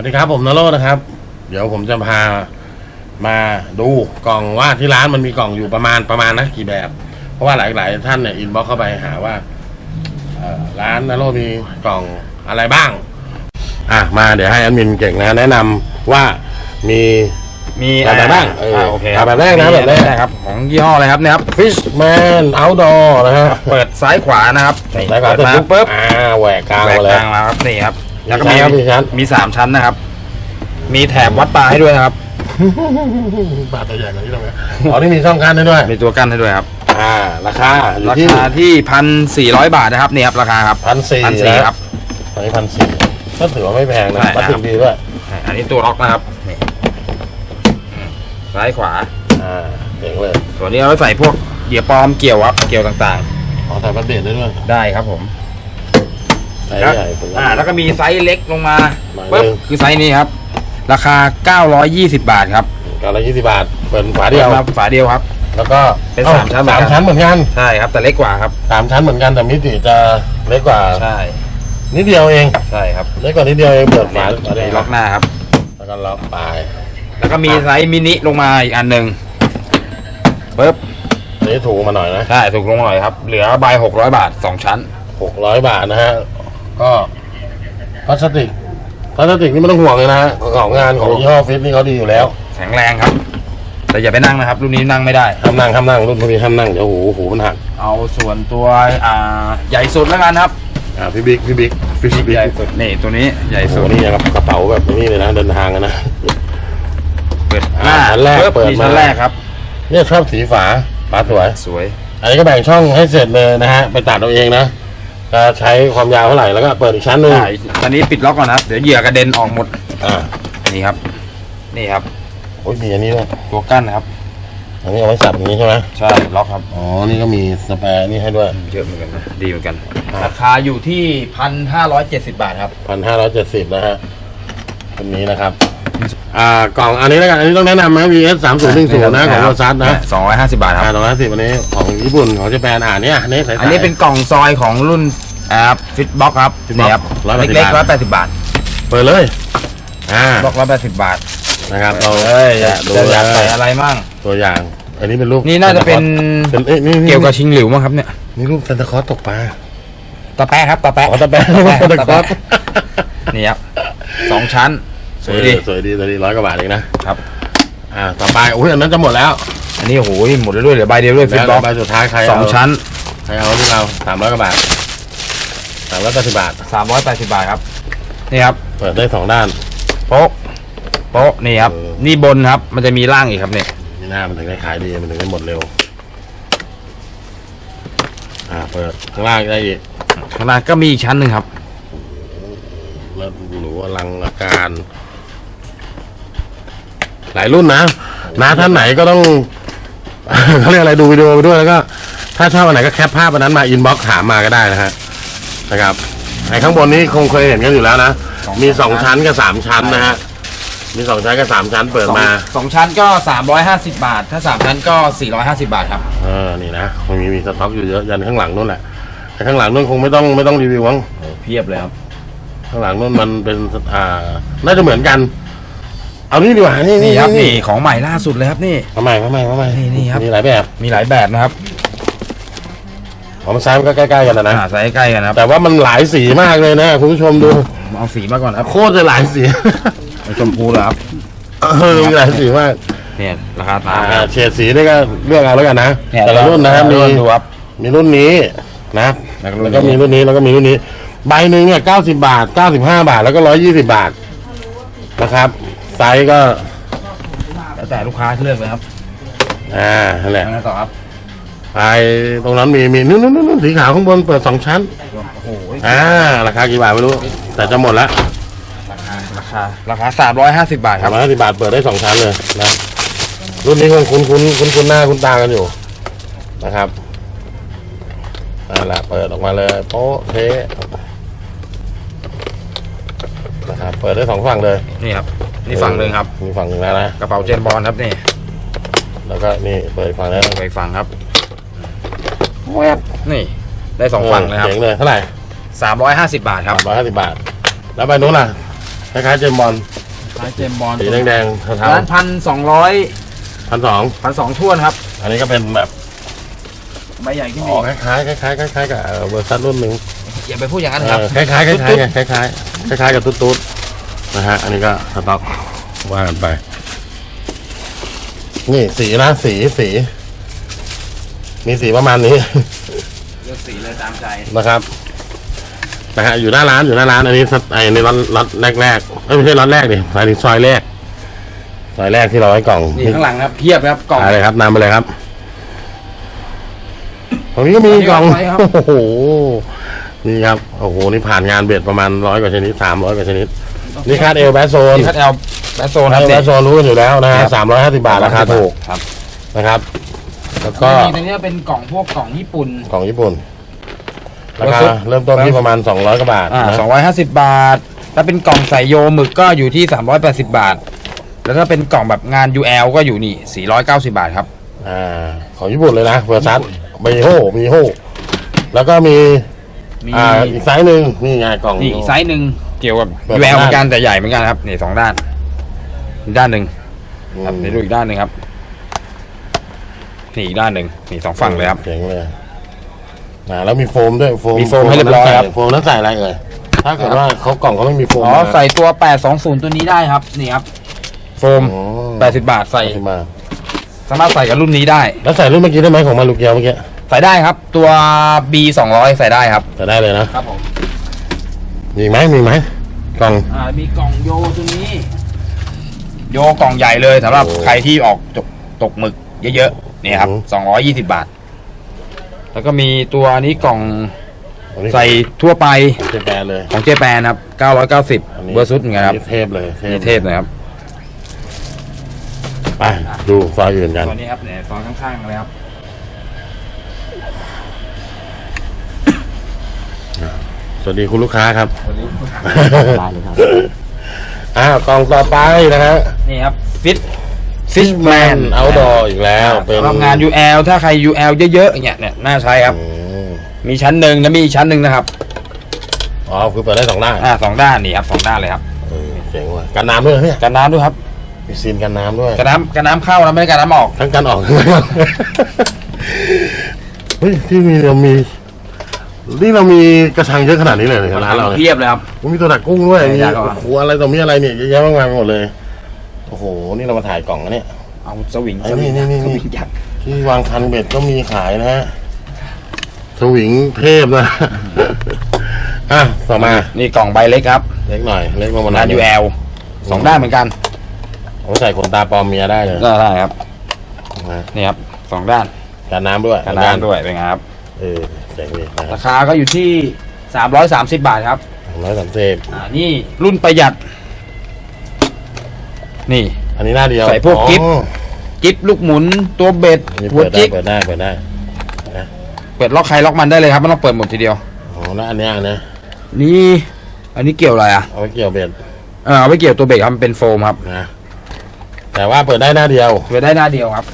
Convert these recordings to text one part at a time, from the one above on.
วัสดีครับผมนโรจน์นะครับ เดี๋ยวผมจะพามาดูกล่องว่าที่ร้านมันมีกล่องอยู่ประมาณประมาณนะกี่แบบ เพราะว่าหลายๆ ท่านเนี่ยอินบ็อกเข้าไปหาว่าเอ่อร้านนโรจน์มีกล่องอะไรบ้าง อะมาเดี๋ยวให้แอดมินเก่งนะแนะนำว่ามีมีแบบไหนบ้างเอออ่าโอเคเอาแบบแรกนะมีแบบแรกได้ครับ ของยี่ห้ออะไรครับเนี่ยครับ Fishman Outdoor นะฮะเปิดซ้ายขวานะครับนี่แล้วก็เปิดมาปุ๊บปุ๊บอ่าแหวกกลางแหวกมาเลยกลางมาครับนี่ครับมี แล้วก็ชั้มีนครับมีชั้น มีสามชั้นนะครับ มีแถบวัดปลาให้ด้วยนะครับ บาทตัวใหญ่กว่านี้ทำไมอ๋อนี่มีช่องกั้นให้ด้วย มีตัวกั้นให้ด้วยครับ อ่า ราคาอยู่ราที่คาที่พันสี่ร้อยบาทนะครับนี่ครับราคาครับพันสี่พันสี่ครับ ตอนนี้พันสี่ก็ถือว่าไม่แพงนะใช่พลาสติครักบดีด้วยอันนี้ตัวล็อกนะครับนี่อืมซ้ายขวา อ่าเจ๋งเลยตัวนี้เอาไว้ใส่พวกเหยื่อปลอมเกี่ยวครับ เกี่ยวต่างอ๋อใส่บัตเบดได้ด้วย ๆ ได้ครับผม ใส่แล้วใหญ่ผมอ่า แล้วก็มีไซส์เล็กลงมาหน่อยปึ๊บหนึ่ง คือไซส์นี้ครับ ราคา 920 บาทครับกาละยี่สิบบาทเปิดฝาเดียว มาฝาเดียวครับ แล้วก็เป็นอ้สามชั้นเหมือนสามกันชั้นเหมือนกันใช่ครับ แต่เล็กกว่าครับ สามชั้นเหมือนกันแต่มิติจะเล็กกว่าใช่ นิดเดียวเองใช่ครับเล็กกว่านิดเดียวเองเปิดฝาฝาเดีนี่ยวล็อกหน้าครับ แล้วก็ล็อกปลายแล้วก็มีไซส์มินิลงมาอีกอันหนึ่งปึ๊บ อันนี้ถูกมาหน่อยนะใช่ถูกลงหน่อยครับ เหลือใบ600 บาท 2 ชั้น หกร้อยบาทนะฮะ ก็พลาสติกพลาสติกนี่ไม่ต้องห่วงเลยนะฮะของงานของยี่ห้อฟิตนี่เขาดีอยู่แล้วแข็งแรงครับ แต่อย่าไปนั่งนะครับรุ่นนี้นั่งไม่ได้ ห้ามนั่งห้ามนั่งรุ่นพวกนี้ห้ามนั่งเดี๋ยวหูหูมันหักเอาส่วนตัวอ่าใหญ่สุดแล้วกันครับอ่าพี่บิ๊กพี่บิ๊กฟิชบิ๊กใหญ่สุดนี่ตัวนี้ใหญ่โอ้โหสุดนี่นะครับกระเป๋าแบบนี้เลยนะเดินทางกันนะ เปิดอ่าชั้นแรกปึ๊บเปิดมีชั้นมา แรกครับ เนี่ยชอบสีฝาฝาสวย สวย อันนี้ก็แบ่งช่องให้เสร็จเลยนะฮะ ไปตัดเอาเองนะ จะใช้ความยาวเท่าไหร่แล้วก็เปิดอีกชั้นหนึ่งอ่าตอนนี้ปิดล็อกก่อนนะครับเดี๋ยวเหยื่อกระเด็นออกหมดอ่านี่ครับ นี่ครับ โอ้ยมีอันนี้ด้วยตัวกั้นนะครับ อันนี้เอาไว้สับอย่างนี้ใช่ไหมใช่ล็อกครับอ๋อนี่ก็มีสแปร์นี่ให้ด้วย เยอะเหมือนกันนะดีเหมือนกันครับราคาอยู่ที่พันห้าร้อยเจ็ดสิบบาทครับพันห้าร้อยเจ็ดสิบนะฮะอันนี้นะครับ อ่ากล่องอันนี้แล้วกันอันนี้ต้องแนะนำนะ VS สามศูนย์หนึ่งศูนย์นะของโรซัสนะสองร้อยห้าสิบบาทคอ่ารับตรงนั้นสิอันนี้ของญี่ปุ่นของญี่ปุ่นอ่านเนี่ยอันนี้สายๆอันนี้เป็นกล่องซอยของรุ่นอ่าฟิตบ็อกครับ Fitbox นี่ครับ180 เล็กๆบาทร้อยแปดสิบบาทเปิดเลยอ่าบล็อกร้อยแปดสิบบาทนะครับเราเอ้ยแกะดูจะอยากเลใส่ยอะไรมั่งตัวอย่าง อันนี้เป็นรูปนี่น่าจะเป็นเป็นเอ้ยนี่นี่เกี่ยวกับชิงหลิวมั้งครับเนี่ยนี่รูปซานตาคลอสตกปลาตะแปะครับตะแปะอ๋อตะแปะตะตะแปะแปะนี่ครับสองชั้น สวยดีเออสวยดีสวยดีร้อยกว่าบาทเองนะครับ อ่าต่อไปโอ้ยอันนั้นจะหมดแล้วอันนี้โอ้โหหมดแล้วด้วยเหลือใบเดียวด้วยฟิตแล้วบ็อกใบสุดท้ายใครสองเาชั้นใครเอาที่เราสามร้อยกว่าบาทสามร้อยแปดสิบบาทสามร้อยแปดสิบบาทครับนี่ครับเปิดได้สองด้านโป๊ะโป๊ะนี่ครับเออนี่บนครับ มันจะมีล่างอีกครับเนี่ยนี่หน้ามันถึงได้ขายดีมันถึงได้หมดเร็ว อ่า เปิดข้างล่างได้อีกข้างล่างก็มีอีกชั้นหนึ่งครับแล้วหนูอลังอาการ หลายรุ่นนะนะท่านไหนก็ต้อง เขาเรียกอะไรดูวิดีโอไปด้วยแล้วก็ ถ้าชอบอันไหนก็แคปภาพอันนั้นมาอินบ็อกถามมาก็ได้นะฮะนะครับไอ้ข้างบนนี้คงเคยเห็นกันอยู่แล้วนะสองมีสองชั้ชั้นนกับสามชั้นนะฮะมีสองชั้นกับสามชั้นเปิดมาสองสองชั้นก็ 350 บาท ถ้า3ชั้นก็ 450 บาทครับเออนี่นะมันมีมีสต็อกอยู่เยอะยันข้างหลังนู่นแหละแต่ข้างหลังนู่นคงไม่ต้องไม่ต้องรีวิวมั้งเพียบเลยครับข้างหลังนู่นมันเป็นอ่าน่าจะเหมือนกัน เอานี่ดีกว่านี่นี่นี่ครับนี่นี่ของใหม่ล่าสุดเลยครับนี่มาใหม่มาใหม่มาใหม่นี่นี่ครับมีหลายแบบมีหลายแบบนะครับของมันซ้ายมันก็ใกล้ๆกันนะนะอ่าใส่ใกล้ๆกันนะครับแต่ว่ามันหลายสีมากเลยนะคุณผู้ชมดูผมเอาสีมาก่อนครับโคตรจะหลายสีเอาชมพูเลยครับเออมีหลายสีมากเนี่ยราคาตาอ่ามเฉดสีนี่ก็เลือกเอาแล้วกันนะเนี่ยแต่ละรุ่นนะครับมีดูครับมีรุ่นนี้นะแล้วก็รุ่นแล้วก็มีรุ่นนี้แล้วก็มีรุ่นนี้ ใบหนึ่งเนี่ยเก้าสิบาทเก้าสิบห้าบาท แล้วก็ร้อยยี่สิบาทนะครับ ไซส์ก็แล้วแต่ลูกค้าเลือกเลยครับอ่านั่นแหละยังไงต่อครับไอตรงนั้นมีมีนู่นนู่นนู่นสีขาวข้างบนเปิดสองชั้นโอ้โหอ่าราคากี่บาทไม่รู้ แต่จะหมดแล้วราคาราคา350บาทคสารัมบร้อยห้าสิบบาทเปิดได้สองชั้นเลยนะรุ่นนี้คงคุ้นคุ้นคุ้นคุ้นหน้าคุ้นตากันอยู่นะครับนั่นแหละเปิดออกมาเลยโป๊ะเทะนะครับเปิดได้สองฝั่งเลย นี่ครับ นี่ฝั่งหนึ่งครับมีฝั่งหนึ่งแล้วนะกระเป๋าเจนบอลครับนี่ แล้วก็นี่เปิดอีกฝั่งแล้วไปอีกฝั่งครับแวบนี่ได้สองฝั่งเลยครับเจ๋งเลยเท่าไหร่350บาทครับสามร้อยห้าสิบบาท แล้วใบนู้นล่ะคล้ายๆเจมส์บอลร้านเจมส์บอลสีแดงๆเทาร้านพันสองร้อยๆพันสองพันสองท่วนครับ อันนี้ก็เป็นแบบใบใหญ่ขึ้นอ๋อีอกคล้ายๆคล้ายๆคล้ายๆกับเอ่อเวอร์ซัสรุ่นหนึ่งอย่าไปพูดอย่างนั้นเอครับอคล้ายๆคล้ายๆไงคล้ายๆคล้ายๆกับตุ๊ดตุ๊ดๆนะฮะอันนี้ก็สต็อก ว่ากันไป นี่สีนะสีสี มีสีประมาณนี้ เลือกสีเลยตามใจ นะครับนะฮะอยู่หน้าร้านอยู่หน้าร้านอันนี้สไอันนี้ล็อตล็อตแรกแรกๆเอ้ยไม่ใช่ล็อตแรกดิสายนี้ซอยแรกซอยแรกที่เราให้กล่องนี่ข้างหลังครับเพียบครับกล่อง อะไรครับนำไปเลยครับตรงนี้ก็มีกล่องอันนี้ก็ไว้ครับ โอ้โหนี่ครับโอ้โหนี่ผ่านงานเบ็ดประมาณร้อยกว่าชนิดสามร้อยกว่าชนิดนี่คาดเอลแบสโซน นี่คัดแอล แบสโซนคคารัดบเอลแบสโซนรู้กันอยู่แล้วนะฮะสามร้อยห้าสิบาทราคาถูกครับนะครับ แล้วก็ก็มีตัวนี้เป็นกล่องพวกกล่องญี่ปุ่นของญี่ปุ่นราแล้วคาซุปเริ่มต้นที่ประมาณสองร้อยกว่าบาทอ่านะสองร้อยห้าสิบบาท ถ้าเป็นกล่องใส่โยหมึกก็อยู่ที่สามร้อยแปดสิบาท แล้วถ้าเป็นกล่องแบบงาน UL ก็อยู่นี่สี่ร้อยเก้าสิบาทครับ อ่า ของญี่ปุ่นเลยนะเวอร์ซัสมีโฮมีโฮแล้วก็มีมีอ่าอีกไซส์หนึ่งนี่ไงกล่องนี่อีกไซส์หนึ่งเกี่ยวกับแบบ UL เหมือนกันด้านแต่ใหญ่เหมือนกันครับนี่สองด้าน อีกด้านหนึ่งอืมครับเดี๋ยวดูอีกด้านหนึ่งครับนี่อีกด้านหนึ่งนี่สองฝั่งเลยครับ เจ๋งเลยนะแล้วมีโฟมด้วยโฟมมีโฟมให้เรียบร้อยครับ โฟมนั้นใส่อะไรเอ่ยถ้าเกิดว่าเขากล่องเขาไม่มีโฟมอ๋อมาใส่ตัว 820 ตัวนี้ได้ครับ นี่ครับ โฟมอ๋อ80 บาทใส่ขึ้นมา สามารถใส่กับรุ่นนี้ได้ แล้วใส่รุ่นเมื่อกี้ได้ไหมของมาลูกเกียวเมื่อกี้ ใส่ได้ครับ ตัว B 200ใส่ได้ครับ ใส่ได้เลยนะครับผม มีไหมมีไหมกล่อง อ่า มีกล่องโยตัวนี้ โยกล่องใหญ่เลยสำหรับโอ้ใครที่ออกตกตกหมึกเยอะๆนี่ครับอือ220บาท แล้วก็มีตัวนี้กล่องอันนี้ใส่ทั่วไปเจแปนเลยของเจแปนครับอันนี้990เบอร์ซุดเหมือนกันครับนี่เทพเลยนี่เทพเลยครับไปดูซอยอื่นกันตัวนี้ครับเนี่ยซองข้างๆเลยครับสวัสดีคุณลูกค้าครับ ตัวนี้ ได้เลยครับ อ้าวกล่องต่อไปนะฮะนี่ครับฟิต Fishman Outdoor อีกแล้ว เป็นสำหรับงาน UL ถ้าใคร UL เยอะๆอย่างเงี้ยเนี่ยน่าใช้ครับ อืมมีชั้นหนึ่งแล้วมีอีกชั้นหนึ่งนะครับ อ๋อ คือเปิดได้สองหน้าอ่าสองด้านนี่ครับสองด้านเลยครับเออเจ๋งว่ะกันน้ำด้วยเหรอเนี่ยกันน้ำด้วยครับมีซีนกันน้ำด้วย กันน้ำกันน้ำเข้าแล้วไม่ได้กันน้ำออก ทั้งกันออกทั้งกันออก เฮ้ยที่มีเรามี นี่เรามีกระชังเยอะขนาดนี้เลยเหรอร้านเราเนี่ยเพียบเลยครับมีตัวดักกุ้งด้วยใช่มีใช่โอ้โหอะไรต่อมีอะไรเนี่ยเยอะแยะมากมายไปหมดเลย โอ้โห นี่เรามาถ่ายกล่องนะเนี่ย เอาสวิงไอ้สวิงนี่นี่สนี่วิงยักษ์ที่วางคันเบ็ดก็มีขายนะฮะสวิงเทพนะ อะต่อมานี่กล่องใบเล็กครับเล็กหน่อย เล็กลงมาหน่งาอยน UL สองด้านเหมือนกันเอาไว้ใส่ขนตาปลอมเมียได้เลย ได้ได้ครับนะนี่ครับสองด้านกันน้ำด้วยกันน้ำด้วยเป็นไงครับ เออเจ๋งดีนะราคาก็อยู่ที่ 330 บาทครับร้อยสามสิบอ่านี่รุ่นประหยัด นี่ อันนี้หน้าเดียวใส่พวกกิ๊บ อ๋อกิฟลูกหมุนตัวเบ็ดอันนี้หัวเปิดได้จิกเปิดได้เปิดได้เปิดล็อกใครล็อกมันได้เลยครับไม่ต้องเปิดหมดทีเดียว อ๋อแล้วอันเนี้ยอันเนี้ยนี่ อันนี้เกี่ยวอะไรอะเอาไว้เกี่ยวเบ็ดเออเอาไปเกี่ยวตัวเบรกครับมันเป็นโฟมครับนะแต่ว่าเปิดได้หน้าเดียว เปิดได้หน้าเดียวครับ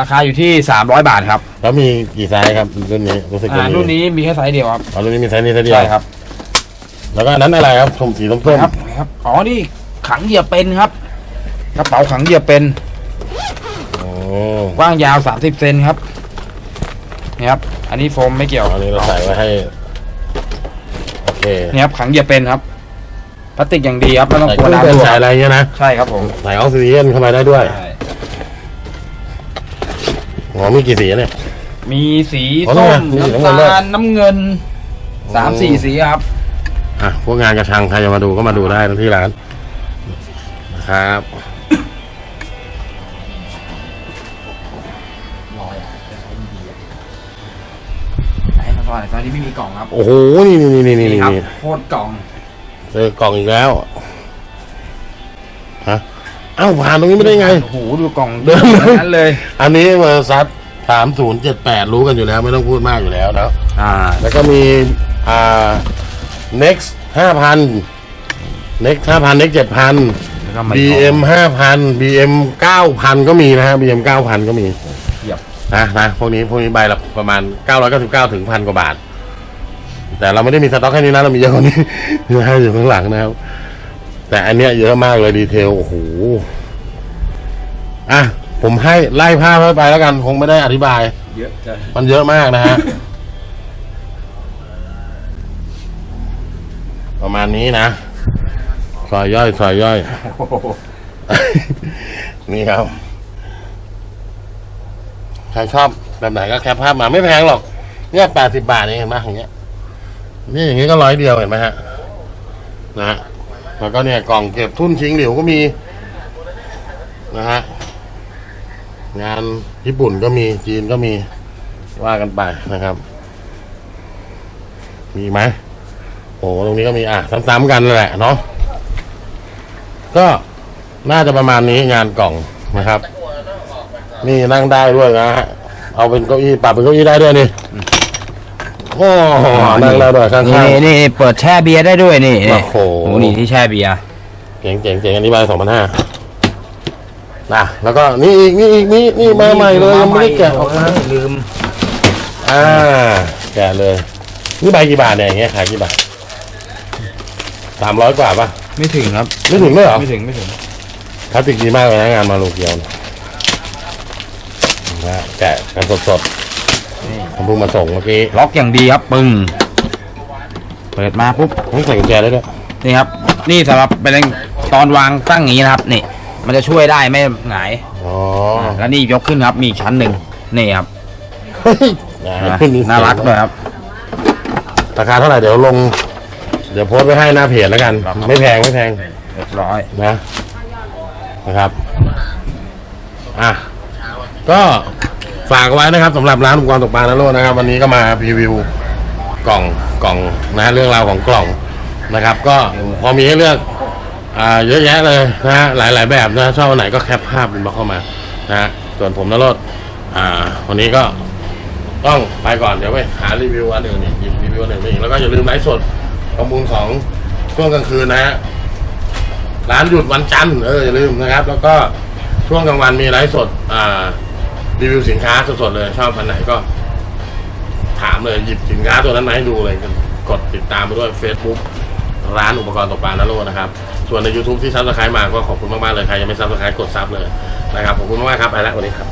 ราคาอยู่ที่ 300 บาทครับแล้วมีกี่ไซส์ครับรุ่นนี้รู้สึกอ่าจะมีรุ่นนี้มีแค่ไซส์เดียวครับอ๋อรุ่นนี้มีไซส์นี้ไซส์เดียวใช่ครับแล้วก็อันนั้นอะไรครับชมสีส้มๆครับครับอ๋อนี่ขังเหยียบเป็นครับกระเป๋าขังเหยียบเป็นอ๋อกว้างยาว 30เซนครับนี่ครับอันนี้โฟมไม่เกี่ยวอันนี้เราใส่ไว้ให้โอเคนี่ครับขังเหยียบเป็นครับพลาสติกอย่างดีครับไม่ต้องใส่กลัวเครื่องเป็นน้ำรั่วใส่อะไรเงี้ยนะใช่ครับผมใส่ออกซิเจนเข้าไปได้ด้วย ใช่ อ๋อมีกี่สีเนี่ย มีสีอ๋อส้มนี่ไงน้ำน้ำเงินด้วย ตาลน้ำเงินสามโอ้สี่สีครับ อะพวกงานกระชังใครจะมาดูก็มาดูได้ที่ร้านนะครับไอ้ตอนตอนนี้ไม่มีกล่องครับโอ้โหนี่นี่นี่นี่นี่ครับนี่โคตรกล่องเจอกล่องอีกแล้วฮะเอ้าผ่านตรงนี้ไม่ได้ไง โอ้โหดูกล่องเดิมทั้งนั้นเลย อันนี้เวอร์ซัสสามศูนย์เจ็ดแปดรู้กันอยู่แล้ว ไม่ต้องพูดมากอยู่แล้วนะอ่า แล้วก็มีอ่า next ห้าพัน next ห้าพัน next เจ็ดพัน แล้วก็มา BM ห้าพัน BM เก้าพันก็มีนะฮะ BM เก้าพันก็มีเหยียบ นะนะพวกนี้พวกนี้ใบละประมาณเก้าร้อยเก้าสิบเก้าถึงพันกว่าบาท แต่เราไม่ได้มีสต็อกแค่นี้นะ เรามีเยอะกว่านี้นะฮะอยู่ข้างหลังนะครับ แต่อันเนี้ยเยอะมากเลยดีเทล โอ้โห อะ ผมให้ไล่ภาพไปแล้วกัน คงไม่ได้อธิบาย เยอะจังมันเยอะมากนะฮะ ประมาณนี้นะซอยย่อยซอยย่อยนี่ครับ ใครชอบแบบไหนก็แคปภาพมาไม่แพงหรอก เนี่ยแปดสิบาทเองเห็นไหมอย่างเงี้ย นี่อย่างงี้ก็ร้อยเดียวเห็นไหมฮะ นะฮะ แล้วก็เนี่ยกล่องเก็บทุ่นชิงเหลิวก็มีนะฮะงานญี่ปุ่นก็มีจีนก็มีว่ากันไปนะครับ มีไหมโอ้ตรงนี้ก็มีอะซ้ำๆกันนั่นแหละเนาะก็น่าจะประมาณนี้งานกล่องนะครับ นี่นั่งได้ด้วยนะฮะเอาเป็นเก้าอี้ปรับเป็นเก้าอี้ได้ด้วยนี่ อ้นั่งได้ด้วยข้างนี่ๆนี่เปิดแช่เบียร์ได้ด้วยนี่โอ้โห นี่ที่แช่เบียร์เจ๋งเจ๋งเจ๋งอันนี้ใบสองพันห้านะแล้วก็นี่อีกนี่อีกนี่นี่มาใหม่เลยยังไม่ได้แกะออกมาลืม อ่า แกะเลย นี่ใบกี่บาทเนี่ยอย่างเงี้ยขายกี่บาทสามร้อยกว่าป่ะ ไม่ถึงครับ ไม่ถึงเลยเหรอ ไม่ถึงไม่ถึงพลาสติกดีมากเลยนะงานมาลูกเกียวเนี่ยนะแกะกันสดๆ ผมเพิ่งมาส่งเมื่อกี้ล็อกอย่างดีครับปึ้งเปิดมาปุ๊บไม่ใส่กุญแจได้ด้วยนี่ครับ นี่สำหรับเป็นตอนวางตั้งอย่างนี้นะครับนี่มันจะช่วยได้ไม่หงายอ๋อแล้วนี่ยกขึ้นครับ มีอีกชั้นหนึ่งนี่ครับเฮ้ยนะขึ้น่ารักด้วยครับราคาเท่าไหร่เดี๋ยวลง เดี๋ยวโพสต์ไว้ให้หน้าเพจแล้วกันครับไม่แพงไม่แพงเรียบร้อยนะนะครับ อะก็ ฝากไว้นะครับสำหรับร้านอุปกรณ์ตกปลานะโลดนะครับ วันนี้ก็มาพรีวิวกล่องกล่องนะเรื่องราวของกล่องนะครับ ก็พอมีให้เลือกอ่าเยอะแยะเลยนะฮะหลายๆแบบนะชอบอันไหนก็แคปภาพเป็นมาเข้ามานะฮะส่วนผมนรดอ่าวันนี้ก็ต้องไปก่อนเดี๋ยวไปหารีวิวอันอื่งนอีกหยิบรีวิวอันอื่นมาอีกแล้วก็อย่าลืมไลฟ์สดประมูลของช่วงกลางคืนนะฮะร้านหยุดวันจันทร์เอออย่าลืมนะครับ แล้วก็ช่วงกลางวันมีไลฟ์สดอ่า รีวิวสินค้าสดๆเลย ชอบพันไหนก็ ถามเลยหยิบสินค้าตัวนั้นมาให้ดูเลยกดติดตามไปด้วย Facebook ร้านอุปกรณ์ตกปลานาโลนะครับ ส่วนใน YouTube ที่ซับสไครต์มาก็ขอบคุณมากๆเลย ใครยังไม่ซับสไครต์กดซับเลยนะครับ ขอบคุณมากๆครับ ไปแล้ววันนี้ครับ